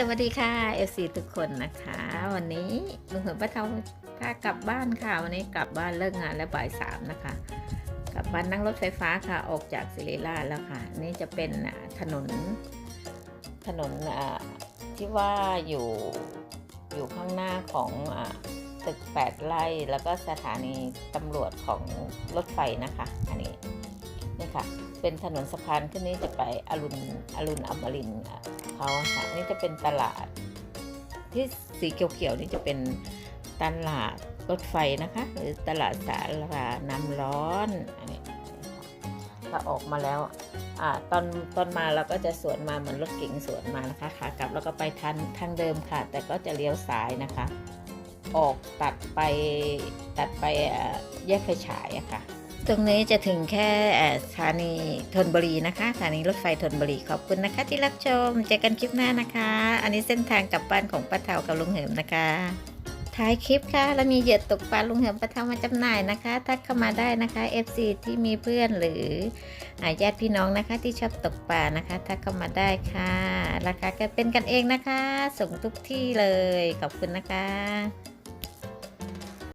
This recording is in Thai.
สวัสดีค่ะ FC ทุกคนนะคะ วันนี้ลุงเหิมป้าเทาพากลับบ้านค่ะ วันนี้กลับบ้านเลิกงานแล้วบ่ายสามนะคะ กลับบ้านนั่งรถไฟฟ้าค่ะ ออกจากศิริราชแล้วค่ะ นี่จะเป็นถนนถนนที่ว่าอยู่อยู่ข้างหน้าของตึกแปดไร่แล้วก็สถานีตำรวจของรถไฟนะคะ อันนี้นี่ค่ะ เป็นถนนสะพานขึ้นนี้จะไปอรุณอรุณอมรินทร์เขาค่ะนี่จะเป็นตลาด ที่สีเขียวๆนี่จะเป็นตลาดรถไฟนะคะ หรือตลาดสาราน้ำร้อนอันนี้ถ้าออกมาแล้วอตอนตอนมาเราก็จะสวนมาเหมือนรถเก๋งสวนมานะคะขากลับแล้วก็ไปทางทางเดิมค่ะ แต่ก็จะเลี้ยวซ้ายนะคะ ออกตัดไปตัดไปแยกไฟฉายอะค่ะ ตรงนี้จะถึงแค่สถานีธนบุรีนะคะสถานีรถไฟธนบุรีขอบคุณนะคะ ที่รับชมเจอกันคลิปหน้านะคะ อันนี้เส้นทางกลับบ้านของป้าเทากับลุงเหิมนะคะ ท้ายคลิปค่ะแล้วมีเหยื่อตกปลาลุงเหิมป้าเทามาจำหน่ายนะคะทักเข้ามาได้นะคะ FC ที่มีเพื่อนหรือญาติพี่น้องนะคะที่ชอบตกปลานะคะทักเข้ามาได้ค่ะ ราคาก็เป็นกันเองนะคะส่งทุกที่เลยขอบคุณนะคะ